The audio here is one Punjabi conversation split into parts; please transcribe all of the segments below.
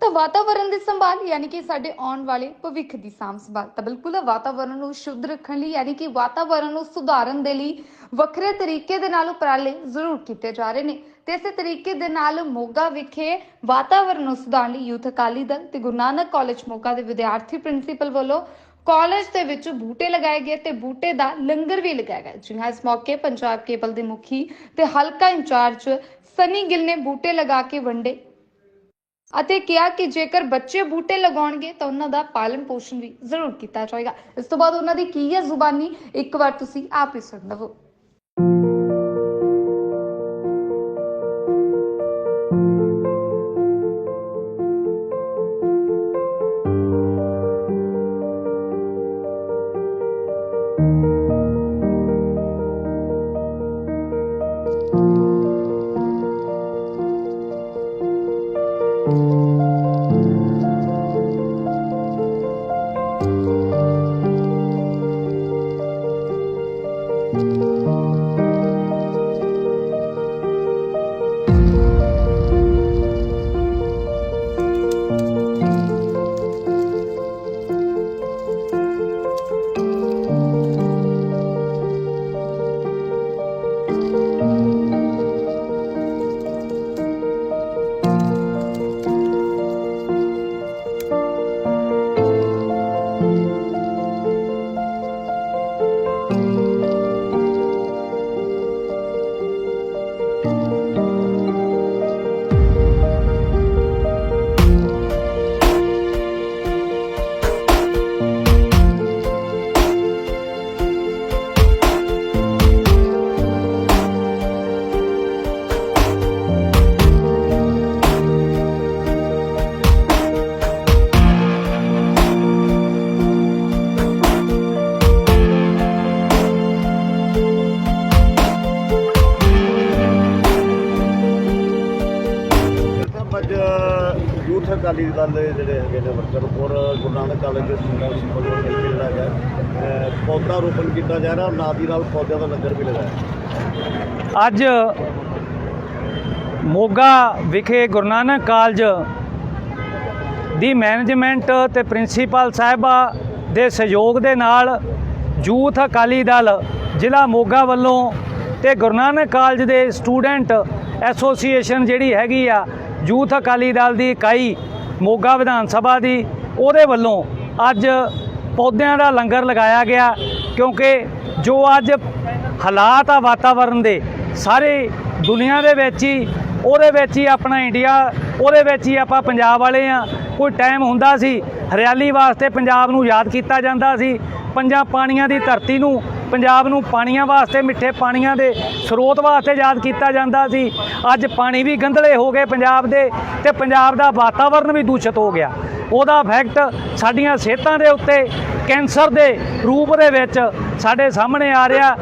ਤਾਂ ਵਾਤਾਵਰਣ ਦੀ ਸੰਭਾਲ, ਯਾਨੀ ਕਿ ਸਾਡੇ ਆਉਣ ਵਾਲੇ ਭਵਿੱਖ ਦੀ ਸਾਂਭ ਸੰਭਾਲ। ਤਾਂ ਬਿਲਕੁਲ ਵਾਤਾਵਰਣ ਨੂੰ ਸ਼ੁੱਧ ਰੱਖਣ ਲਈ, ਯਾਨੀ ਕਿ ਵਾਤਾਵਰਣ ਨੂੰ ਸੁਧਾਰਨ ਦੇ ਲਈ ਵੱਖਰੇ ਤਰੀਕੇ ਦੇ ਨਾਲ ਉਪਰਾਲੇ ਜ਼ਰੂਰ ਕੀਤੇ ਜਾ ਰਹੇ ਨੇ। ਤੇ ਇਸੇ ਤਰੀਕੇ ਦੇ ਨਾਲ ਮੋਗਾ ਵਿਖੇ ਵਾਤਾਵਰਣ ਨੂੰ ਸੁਧਾਰਨ ਲਈ ਯੂਥ ਅਕਾਲੀ ਦਲ ਤੇ ਗੁਰੂ ਨਾਨਕ ਕਾਲਜ ਮੋਗਾ ਦੇ ਵਿਦਿਆਰਥੀ ਪ੍ਰਿੰਸੀਪਲ ਵੱਲੋਂ ਕਾਲਜ ਦੇ ਵਿੱਚ ਬੂਟੇ ਲਗਾਏ ਗਏ ਤੇ ਬੂਟੇ ਦਾ ਲੰਗਰ ਵੀ ਲਗਾਇਆ ਗਿਆ। ਜੀ ਹਾਂ ਇਸ ਮੌਕੇ ਪੰਜਾਬ ਕੇਬਲ ਦੇ ਮੁਖੀ ਤੇ ਹਲਕਾ ਇੰਚਾਰਜ ਸਨੀ ਗਿੱਲ ਨੇ ਬੂਟੇ ਲਗਾ ਕੇ ਵੰਡੇ ਅਤੇ ਕਿਹਾ ਕਿ ਜੇਕਰ ਬੱਚੇ ਬੂਟੇ ਲਗਾਉਣਗੇ ਤਾਂ ਉਹਨਾਂ ਦਾ ਪਾਲਣ ਪੋਸ਼ਣ ਵੀ ਜ਼ਰੂਰ ਕੀਤਾ ਜਾਏਗਾ। ਇਸ ਤੋਂ ਬਾਅਦ ਉਹਨਾਂ ਦੀ ਕੀ ਹੈ ਜ਼ੁਬਾਨੀ? ਇੱਕ ਵਾਰ ਤੁਸੀਂ ਆਪ ਹੀ ਸੁਣ ਲਵੋ। ਅਕਾਲੀ ਦਲ ਦੇ ਜਿਹੜੇ ਹੈਗੇ ਨੇ ਵਰਕਰ, ਔਰ ਗੁਰੂ ਨਾਨਕ ਕਾਲਜ ਦੇ ਸਟੂਡੈਂਟਸ ਵੱਲੋਂ ਮਿਲ ਕੇ ਜਿਹੜਾ ਹੈਗਾ ਪੌਦਾ ਰੋਪਣ ਕੀਤਾ ਜਾ ਰਿਹਾ, ਨਾਲ ਦੀ ਨਾਲ ਪੌਦਿਆਂ ਦਾ ਲੰਗਰ ਵੀ ਲਗਾਇਆ ਅੱਜ ਮੋਗਾ ਵਿਖੇ ਗੁਰੂ ਨਾਨਕ ਕਾਲਜ ਦੀ ਮੈਨੇਜਮੈਂਟ ਤੇ ਪ੍ਰਿੰਸੀਪਲ ਸਾਹਿਬਾ ਦੇ ਸਹਿਯੋਗ ਦੇ ਨਾਲ ਯੂਥ ਅਕਾਲੀ ਦਲ, ਜ਼ਿਲ੍ਹਾ ਮੋਗਾ ਵੱਲੋਂ ਤੇ ਗੁਰੂ ਨਾਨਕ ਕਾਲਜ ਦੇ ਸਟੂਡੈਂਟ ਐਸੋਸੀਏਸ਼ਨ ਜਿਹੜੀ ਹੈਗੀ ਆ ਯੂਥ ਅਕਾਲੀ ਦਲ ਦੀ ਇਕਾਈ ਮੋਗਾ ਵਿਧਾਨ ਸਭਾ ਦੀ, ਉਹਦੇ ਵੱਲੋਂ ਅੱਜ ਪੌਦਿਆਂ ਦਾ ਲੰਗਰ ਲਗਾਇਆ ਗਿਆ, ਕਿਉਂਕਿ ਜੋ ਅੱਜ ਹਾਲਾਤ ਆ ਵਾਤਾਵਰਨ ਦੇ, ਸਾਰੇ ਦੁਨੀਆ ਦੇ ਵਿੱਚ ਹੀ, ਉਹਦੇ ਵਿੱਚ ਹੀ ਆਪਣਾ ਇੰਡੀਆ, ਉਹਦੇ ਵਿੱਚ ਹੀ ਆਪਾਂ ਪੰਜਾਬ ਵਾਲੇ ਆ, ਕੋਈ ਟਾਈਮ ਹੁੰਦਾ ਸੀ, ਹਰਿਆਲੀ ਵਾਸਤੇ ਪੰਜਾਬ ਨੂੰ ਯਾਦ ਕੀਤਾ ਜਾਂਦਾ ਸੀ, ਪੰਜਾਂ ਪਾਣੀਆਂ ਦੀ ਧਰਤੀ ਨੂੰ ਪੰਜਾਬ ਨੂੰ ਪਾਣੀਆਂ ਵਾਸਤੇ, ਮਿੱਠੇ ਪਾਣੀਆਂ ਦੇ ਸਰੋਤ ਵਾਸਤੇ ਯਾਦ ਕੀਤਾ ਜਾਂਦਾ ਸੀ। ਅੱਜ ਪਾਣੀ ਵੀ ਗੰਧਲੇ ਹੋ ਗਏ ਪੰਜਾਬ ਦੇ ਤੇ ਪੰਜਾਬ ਦਾ ਵਾਤਾਵਰਣ ਵੀ ਦੂਸ਼ਿਤ ਹੋ ਗਿਆ। ਉਹਦਾ ਇਫੈਕਟ ਸਾਡੀਆਂ ਸਿਹਤਾਂ ਦੇ ਉੱਤੇ, ਕੈਂਸਰ ਦੇ ਰੂਪ ਦੇ ਵਿੱਚ ਸਾਡੇ ਸਾਹਮਣੇ ਆ ਰਿਹਾ।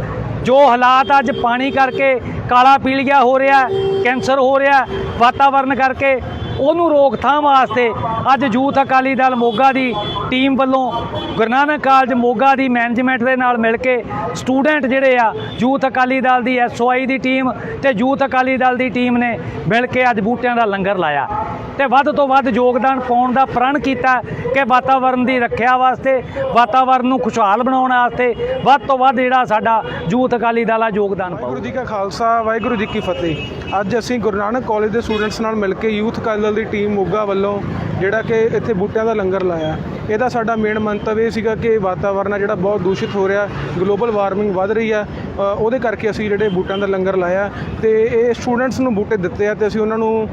ਜੋ ਹਾਲਾਤ ਅੱਜ ਪਾਣੀ ਕਰਕੇ ਕਾਲਾ ਪੀਲੀਆ ਹੋ ਰਿਹਾ, ਕੈਂਸਰ ਹੋ ਰਿਹਾ ਵਾਤਾਵਰਣ ਕਰਕੇ ਉਹਨੂੰ ਰੋਕਥਾਮ ਵਾਸਤੇ ਅੱਜ ਯੂਥ ਅਕਾਲੀ ਦਲ ਮੋਗਾ ਦੀ ਟੀਮ ਵੱਲੋਂ ਗੁਰੂ ਨਾਨਕ ਕਾਲਜ ਮੋਗਾ ਦੀ ਮੈਨੇਜਮੈਂਟ ਦੇ ਨਾਲ ਮਿਲ ਕੇ ਸਟੂਡੈਂਟ ਜਿਹੜੇ ਆ ਯੂਥ ਅਕਾਲੀ ਦਲ ਦੀ ਐਸਓਆਈ ਦੀ ਟੀਮ ਤੇ ਯੂਥ ਅਕਾਲੀ ਦਲ ਦੀ ਟੀਮ ਨੇ ਮਿਲ ਕੇ ਅੱਜ ਬੂਟਿਆਂ ਦਾ ਲੰਗਰ ਲਾਇਆ। ਤੇ ਵੱਧ ਤੋਂ ਵੱਧ ਯੋਗਦਾਨ ਪਾਉਣ ਦਾ ਪ੍ਰਣ ਕੀਤਾ ਕਿ ਵਾਤਾਵਰਣ ਦੀ ਰੱਖਿਆ ਵਾਸਤੇ ਵਾਤਾਵਰਣ ਨੂੰ ਖੁਸ਼ਹਾਲ ਬਣਾਉਣ ਵਾਸਤੇ ਵੱਧ ਤੋਂ ਵੱਧ ਜਿਹੜਾ ਸਾਡਾ ਯੂਥ ਅਕਾਲੀ ਦਲ ਆ ਯੋਗਦਾਨ ਪਾਊ। ਵਾਹਿਗੁਰੂ ਜੀ ਕਾ ਖਾਲਸਾ, ਵਾਹਿਗੁਰੂ ਜੀ ਕੀ ਫਤਿਹ। ਅੱਜ ਅਸੀਂ ਗੁਰੂ ਨਾਨਕ ਕਾਲਜ ਦੇ ਸਟੂਡੈਂਟਸ ਨਾਲ ਮਿਲ ਕੇ ਯੂਥ ਅਕਾਲੀ ਦਲ ਦੀ ਟੀਮ ਮੋਗਾ ਵੱਲੋਂ ਜਿਹੜਾ ਕਿ ਇੱਥੇ ਬੂਟਿਆਂ ਦਾ ਲੰਗਰ ਲਾਇਆ। ਇਹਦਾ ਸਾਡਾ ਮੇਨ ਮੰਤਵ ਇਹ ਸੀਗਾ ਕਿ ਵਾਤਾਵਰਨ ਆ ਜਿਹੜਾ ਬਹੁਤ ਦੂਸ਼ਿਤ ਹੋ ਰਿਹਾ। ਗਲੋਬਲ ਵਾਰਮਿੰਗ ਵੱਧ ਰਹੀ ਹੈ ਉਹਦੇ ਕਰਕੇ ਅਸੀਂ ਜਿਹੜੇ ਬੂਟਿਆਂ ਦਾ ਲੰਗਰ ਲਾਇਆ ਤੇ ਇਹ ਸਟੂਡੈਂਟਸ ਨੂੰ ਬੂਟੇ ਦਿੱਤੇ ਆ ਤੇ ਅਸੀਂ ਉਹਨਾਂ ਨੂੰ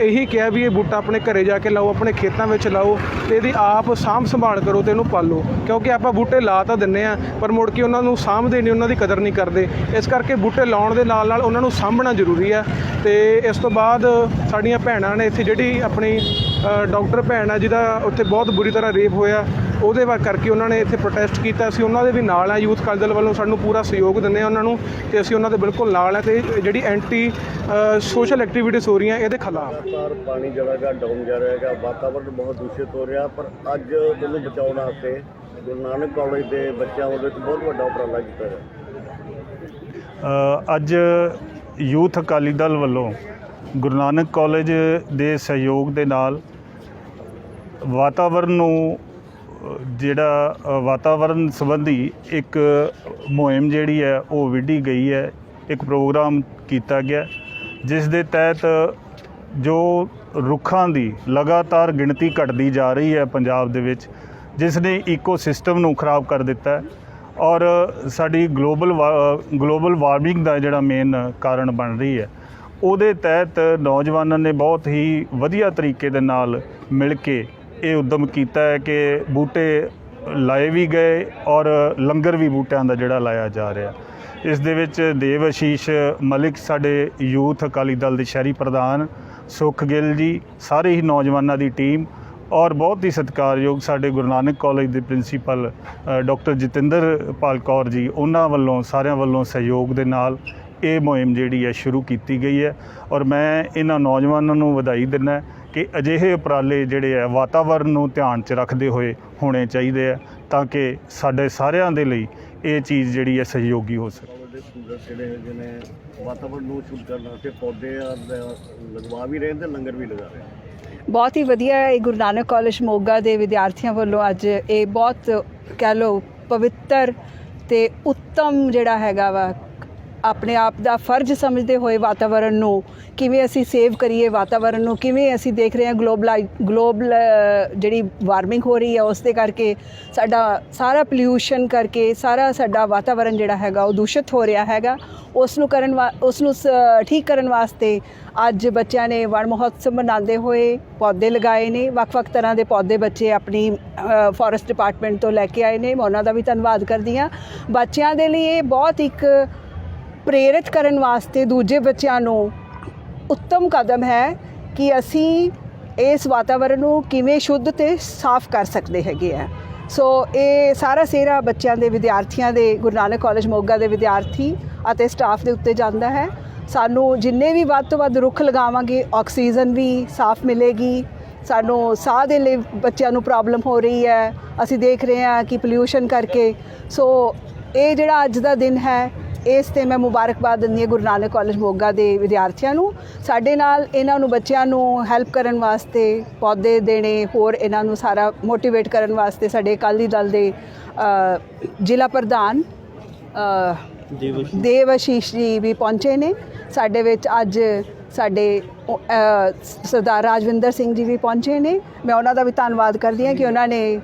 ਇਹੀ ਕਿਹਾ ਵੀ ਇਹ ਬੂਟਾ ਆਪਣੇ ਘਰੇ ਜਾ ਕੇ ਲਾਓ ਆਪਣੇ ਖੇਤਾਂ ਵਿੱਚ ਲਾਓ ਤੇ ਇਹਦੀ ਆਪ ਸਾਂਭ ਸੰਭਾਲ ਕਰੋ ਤੇ ਇਹਨੂੰ ਪਾਲੋ। ਕਿਉਂਕਿ ਆਪਾਂ ਬੂਟੇ ਲਾ ਤਾਂ ਦਿੰਨੇ ਆ ਪਰ ਮੁੜ ਕੇ ਉਹਨਾਂ ਨੂੰ ਸਾਂਭਦੇ ਨਹੀਂ ਉਹਨਾਂ ਦੀ ਕਦਰ ਨਹੀਂ ਕਰਦੇ। ਇਸ ਕਰਕੇ ਬੂਟੇ ਲਾਉਣ ਦੇ ਨਾਲ ਨਾਲ ਉਹਨਾਂ ਨੂੰ ਸਾਂਭਣਾ ਜ਼ਰੂਰੀ ਆ ਤੇ ਇਸ ਤੋਂ ਬਾਅਦ ਸਾਡੀਆਂ ਭੈਣਾਂ ਨੇ ਇੱਥੇ ਜਿਹੜੀ ਆਪਣੀ ਅ, ਡਾਕਟਰ ਭੈਣ ਆ ਜਿਹਦਾ ਉੱਥੇ ਬਹੁਤ ਬੁਰੀ ਤਰ੍ਹਾਂ ਰੇਪ ਹੋਇਆ ਉਹਦੇ ਵਾ ਕਰਕੇ ਉਹਨਾਂ ਨੇ ਇੱਥੇ ਪ੍ਰੋਟੈਸਟ ਕੀਤਾ। ਅਸੀਂ ਉਹਨਾਂ ਦੇ ਵੀ ਨਾਲ ਆ ਯੂਥ ਦਲ ਵੱਲੋਂ ਸਾਨੂੰ ਪੂਰਾ ਸਹਿਯੋਗ ਦਿੰਦੇ ਆ ਉਹਨਾਂ ਨੂੰ ਤੇ ਅਸੀਂ ਉਹਨਾਂ ਦੇ ਬਿਲਕੁਲ ਨਾਲ ਆ ਤੇ ਜਿਹੜੀ ਐਂਟੀ ਸੋਸ਼ਲ ਐਕਟੀਵਿਟੀਜ਼ ਹੋ ਰਹੀਆਂ ਇਹਦੇ ਖਿਲਾਫ। ਪਾਣੀ ਜਿਹੜਾ ਹੈਗਾ ਡਾਊਨ ਜਾ ਰਿਹਾ ਹੈਗਾ ਵਾਤਾਵਰਨ ਬਹੁਤ ਦੂਸ਼ਿਤ ਹੋ ਰਿਹਾ ਪਰ ਅੱਜ ਇਹਨੂੰ ਬਚਾਉਣ ਵਾਸਤੇ ਗੁਰੂ ਨਾਨਕ ਕਾਲਜ ਦੇ ਬੱਚਿਆਂ ਵੱਲੋਂ ਇੱਕ ਬਹੁਤ ਵੱਡਾ ਉਪਰਾਲਾ ਕੀਤਾ ਗਿਆ। ਅ, ਅੱਜ ਯੂਥ ਅਕਾਲੀ ਦਲ ਵੱਲੋਂ ਗੁਰੂ ਨਾਨਕ ਕਾਲਜ ਦੇ ਸਹਿਯੋਗ ਦੇ ਨਾਲ ਵਾਤਾਵਰਨ ਨੂੰ ਜਿਹੜਾ ਵਾਤਾਵਰਨ ਸੰਬੰਧੀ ਇੱਕ ਮੁਹਿੰਮ ਜਿਹੜੀ ਹੈ, ਉਹ ਵਿੱਢੀ ਗਈ ਹੈ, ਇੱਕ ਪ੍ਰੋਗਰਾਮ ਕੀਤਾ ਗਿਆ, ਜਿਸ ਦੇ ਤਹਿਤ ਜੋ ਰੁੱਖਾਂ ਦੀ ਲਗਾਤਾਰ ਗਿਣਤੀ ਘਟਦੀ ਜਾ ਰਹੀ ਹੈ ਪੰਜਾਬ ਦੇ ਵਿੱਚ, ਜਿਸ ਨੇ ਈਕੋਸਿਸਟਮ ਨੂੰ ਖਰਾਬ ਕਰ ਦਿੱਤਾ ਹੈ ਔਰ ਸਾਡੀ ਗਲੋਬਲ ਗਲੋਬਲ ਵਾਰਮਿੰਗ ਦਾ ਜਿਹੜਾ ਮੇਨ ਕਾਰਨ ਬਣ ਰਹੀ ਹੈ, ਉਹਦੇ ਤਹਿਤ ਨੌਜਵਾਨਾਂ ਨੇ ਬਹੁਤ ਹੀ ਵਧੀਆ ਤਰੀਕੇ ਦੇ ਨਾਲ ਮਿਲ ਕੇ ਇਹ ਉਦਮ ਕੀਤਾ ਹੈ ਕਿ ਬੂਟੇ ਲਾਏ ਵੀ ਗਏ ਔਰ ਲੰਗਰ ਵੀ ਬੂਟਿਆਂ ਦਾ ਜਿਹੜਾ ਲਾਇਆ ਜਾ ਰਿਹਾ। ਇਸ ਦੇ ਵਿੱਚ ਦੇਵ ਆਸ਼ੀਸ਼ ਮਲਿਕ ਸਾਡੇ ਯੂਥ ਅਕਾਲੀ ਦਲ ਦੇ ਸ਼ਹਿਰੀ ਪ੍ਰਧਾਨ ਸੁਖ ਗਿੱਲ ਜੀ, ਸਾਰੇ ਹੀ ਨੌਜਵਾਨਾਂ ਦੀ ਟੀਮ ਔਰ ਬਹੁਤ ਹੀ ਸਤਿਕਾਰਯੋਗ ਸਾਡੇ ਗੁਰੂ ਨਾਨਕ ਕਾਲਜ ਦੇ ਪ੍ਰਿੰਸੀਪਲ ਡਾਕਟਰ ਜਤਿੰਦਰ ਪਾਲ ਕੌਰ ਜੀ, ਉਹਨਾਂ ਵੱਲੋਂ, ਸਾਰਿਆਂ ਵੱਲੋਂ ਸਹਿਯੋਗ ਦੇ ਨਾਲ ਇਹ ਮੁਹਿੰਮ ਜਿਹੜੀ ਹੈ ਸ਼ੁਰੂ ਕੀਤੀ ਗਈ ਹੈ। ਔਰ ਮੈਂ ਇਹਨਾਂ ਨੌਜਵਾਨਾਂ ਨੂੰ ਵਧਾਈ ਦਿੰਦਾ ਕਿ ਅਜਿਹੇ ਉਪਰਾਲੇ ਜਿਹੜੇ ਹੈ ਵਾਤਾਵਰਨ ਨੂੰ ਧਿਆਨ 'ਚ ਰੱਖਦੇ ਹੋਏ ਹੋਣੇ ਚਾਹੀਦੇ ਆ ਤਾਂ ਕਿ ਸਾਡੇ ਸਾਰਿਆਂ ਦੇ ਲਈ ਇਹ ਚੀਜ਼ ਜਿਹੜੀ ਹੈ ਸਹਿਯੋਗੀ ਹੋ ਸਕੇ। ਸਟੂਡੈਂਟ ਜਿਹੜੇ ਹੈਗੇ ਨੇ ਵਾਤਾਵਰਨ ਨੂੰ ਸ਼ੁੱਧ ਕਰਨ ਵਾਸਤੇ ਪੌਦੇ ਆ ਲ- ਲਗਵਾ ਵੀ ਰਹੇ ਤੇ ਲੰਗਰ ਵੀ ਲਗਾ ਰਹੇ ਬਹੁਤ ਹੀ ਵਧੀਆ ਹੈ ਇਹ ਗੁਰੂ ਨਾਨਕ ਕਾਲਜ ਮੋਗਾ ਦੇ ਵਿਦਿਆਰਥੀਆਂ ਵੱਲੋਂ ਅੱਜ ਇਹ ਬਹੁਤ ਕਹਿ ਲਓ ਪਵਿੱਤਰ ਤੇ ਉੱਤਮ ਜਿਹੜਾ ਹੈਗਾ ਵਾ ਆਪਣੇ ਆਪ ਦਾ ਫਰਜ਼ ਸਮਝਦੇ ਹੋਏ ਵਾਤਾਵਰਣ ਨੂੰ ਕਿਵੇਂ ਅਸੀਂ ਸੇਵ ਕਰੀਏ ਵਾਤਾਵਰਣ ਨੂੰ, ਕਿਵੇਂ ਅਸੀਂ ਦੇਖ ਰਹੇ ਹਾਂ ਗਲੋਬਲਾਈ ਗਲੋਬਲ ਜਿਹੜੀ ਵਾਰਮਿੰਗ ਹੋ ਰਹੀ ਹੈ ਉਸ ਦੇ ਕਰਕੇ ਸਾਡਾ ਸਾਰਾ ਪੋਲਿਊਸ਼ਨ ਕਰਕੇ ਸਾਰਾ ਸਾਡਾ ਵਾਤਾਵਰਣ ਜਿਹੜਾ ਹੈਗਾ ਉਹ ਦੂਸ਼ਿਤ ਹੋ ਰਿਹਾ ਹੈਗਾ। ਉਸ ਨੂੰ ਕਰਨ ਵਾ, ਉਸ ਨੂੰ ਸ- ਠੀਕ ਕਰਨ ਵਾਸਤੇ ਅੱਜ ਬੱਚਿਆਂ ਨੇ ਵਣ ਮਹੋਤਸਵ ਮਨਾਉਂਦੇ ਹੋਏ ਪੌਦੇ ਲਗਾਏ ਨੇ। ਵੱਖ-ਵੱਖ ਤਰ੍ਹਾਂ ਦੇ ਪੌਦੇ ਬੱਚੇ ਆਪਣੀ ਫੋਰੈਸਟ ਡਿਪਾਰਟਮੈਂਟ ਤੋਂ ਲੈ ਕੇ ਆਏ ਨੇ। ਮੈਂ ਉਹਨਾਂ ਦਾ ਵੀ ਧੰਨਵਾਦ ਕਰਦੀ ਹਾਂ। ਬੱਚਿਆਂ ਦੇ ਲਈ ਇਹ ਬਹੁਤ ਇੱਕ ਪ੍ਰੇਰਿਤ ਕਰਨ ਵਾਸਤੇ ਦੂਜੇ ਬੱਚਿਆਂ ਨੂੰ ਉੱਤਮ ਕਦਮ ਹੈ ਕਿ ਅਸੀਂ ਇਸ ਵਾਤਾਵਰਣ ਨੂੰ ਕਿਵੇਂ ਸ਼ੁੱਧ ਤੇ ਸਾਫ਼ ਕਰ ਸਕਦੇ ਹੈਗੇ ਆ। ਸੋ ਇਹ ਸਾਰਾ ਸੇਰਾ ਬੱਚਿਆਂ ਦੇ ਵਿਦਿਆਰਥੀਆਂ ਦੇ, ਗੁਰੂ ਨਾਨਕ ਕਾਲਜ ਮੋਗਾ ਦੇ ਵਿਦਿਆਰਥੀ ਅਤੇ ਸਟਾਫ ਦੇ ਉੱਤੇ ਜਾਂਦਾ ਹੈ। ਸਾਨੂੰ ਜਿੰਨੇ ਵੀ ਵੱਧ ਤੋਂ ਵੱਧ ਰੁੱਖ ਲਗਾਵਾਂਗੇ, ਆਕਸੀਜਨ ਵੀ ਸਾਫ਼ ਮਿਲੇਗੀ। ਸਾਨੂੰ ਸਾਹ ਦੇ ਲਈ ਬੱਚਿਆਂ ਨੂੰ ਪ੍ਰੋਬਲਮ ਹੋ ਰਹੀ ਹੈ। ਅਸੀਂ ਦੇਖ ਰਹੇ ਹਾਂ ਕਿ ਪੋਲਿਊਸ਼ਨ ਕਰਕੇ। ਸੋ ਇਹ ਜਿਹੜਾ ਅੱਜ ਦਾ ਦਿਨ ਹੈ ਇਸ ਤੇ ਮੈਂ ਮੁਬਾਰਕਬਾਦ ਦਿੰਦੀ ਹਾਂ ਗੁਰੂ ਨਾਨਕ ਕਾਲਜ ਮੋਗਾ ਦੇ ਵਿਦਿਆਰਥੀਆਂ ਨੂੰ। ਸਾਡੇ ਨਾਲ ਇਹਨਾਂ ਨੂੰ ਬੱਚਿਆਂ ਨੂੰ ਹੈਲਪ ਕਰਨ ਵਾਸਤੇ ਪੌਦੇ ਦੇਣੇ, ਹੋਰ ਇਹਨਾਂ ਨੂੰ ਸਾਰਾ ਮੋਟੀਵੇਟ ਕਰਨ ਵਾਸਤੇ ਸਾਡੇ ਅਕਾਲੀ ਦਲ ਦੇ ਜ਼ਿਲ੍ਹਾ ਪ੍ਰਧਾਨ ਦੇਵ ਆਸ਼ੀਸ਼ ਜੀ ਵੀ ਪਹੁੰਚੇ ਨੇ। ਸਾਡੇ ਵਿੱਚ ਅੱਜ ਸਾਡੇ ਸਰਦਾਰ ਰਾਜਵਿੰਦਰ ਸਿੰਘ ਜੀ ਵੀ ਪਹੁੰਚੇ ਨੇ। ਮੈਂ ਉਹਨਾਂ ਦਾ ਵੀ ਧੰਨਵਾਦ ਕਰਦੀ ਹਾਂ ਕਿ ਉਹਨਾਂ ਨੇ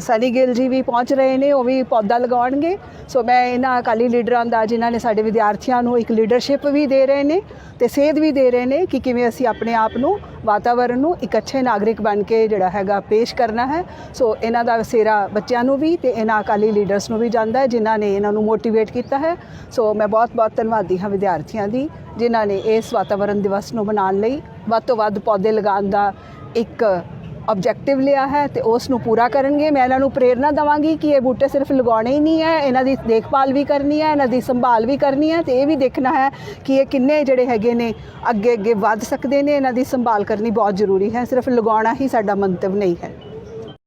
ਸਨੀ ਗਿੱਲ ਜੀ ਵੀ ਪਹੁੰਚ ਰਹੇ ਨੇ, ਉਹ ਵੀ ਪੌਦਾ ਲਗਾਉਣਗੇ। ਸੋ ਮੈਂ ਇਹਨਾਂ ਅਕਾਲੀ ਲੀਡਰਾਂ ਦਾ, ਜਿਨ੍ਹਾਂ ਨੇ ਸਾਡੇ ਵਿਦਿਆਰਥੀਆਂ ਨੂੰ ਇੱਕ ਲੀਡਰਸ਼ਿਪ ਵੀ ਦੇ ਰਹੇ ਨੇ ਤੇ ਸੇਧ ਵੀ ਦੇ ਰਹੇ ਨੇ ਕਿ ਕਿਵੇਂ ਅਸੀਂ ਆਪਣੇ ਆਪ ਨੂੰ ਵਾਤਾਵਰਣ ਨੂੰ ਇੱਕ ਅੱਛੇ ਨਾਗਰਿਕ ਬਣ ਕੇ ਜਿਹੜਾ ਹੈਗਾ ਪੇਸ਼ ਕਰਨਾ ਹੈ। ਸੋ ਇਹਨਾਂ ਦਾ ਸੇਰਾ ਬੱਚਿਆਂ ਨੂੰ ਵੀ ਤੇ ਇਹਨਾਂ ਅਕਾਲੀ ਲੀਡਰਸ ਨੂੰ ਵੀ ਜਾਂਦਾ ਹੈ, ਜਿਨ੍ਹਾਂ ਨੇ ਇਹਨਾਂ ਨੂੰ ਮੋਟੀਵੇਟ ਕੀਤਾ ਹੈ। ਸੋ ਮੈਂ ਬਹੁਤ ਬਹੁਤ ਧੰਨਵਾਦੀ ਹਾਂ ਵਿਦਿਆਰਥੀਆਂ ਦੀ, ਜਿਨ੍ਹਾਂ ਨੇ ਇਸ ਵਾਤਾਵਰਣ ਦਿਵਸ ਨੂੰ ਮਨਾਉਣ ਲਈ ਵੱਧ ਤੋਂ ਵੱਧ ਪੌਦੇ ਲਗਾਉਣ ਦਾ ਇੱਕ ਆਬਜੈਕਟਿਵ ਲਿਆ ਹੈ ਤੇ ਉਸ ਨੂੰ ਪੂਰਾ ਕਰਨਗੇ। ਮੈਂ ਇਹਨਾਂ ਨੂੰ ਪ੍ਰੇਰਣਾ ਦਵਾਂਗੀ ਕਿ ਇਹ ਬੂਟੇ ਸਿਰਫ ਲਗਾਉਣੇ ਹੀ ਨਹੀਂ ਹੈ, ਇਹਨਾਂ ਦੀ ਦੇਖਭਾਲ ਵੀ ਕਰਨੀ ਹੈ, ਇਹਨਾਂ ਦੀ ਸੰਭਾਲ ਵੀ ਕਰਨੀ ਹੈ ਤੇ ਇਹ ਵੀ ਦੇਖਣਾ ਹੈ ਕਿ ਇਹ ਕਿੰਨੇ ਜਿਹੜੇ ਹੈਗੇ ਨੇ ਅੱਗੇ ਅੱਗੇ ਵੱਧ ਸਕਦੇ ਨੇ, ਇਹਨਾਂ ਦੀ ਸੰਭਾਲ ਕਰਨੀ ਬਹੁਤ ਜ਼ਰੂਰੀ ਹੈ। ਸਿਰਫ ਲਗਾਉਣਾ ਹੀ ਸਾਡਾ ਮੰਤਵ ਨਹੀਂ ਹੈ।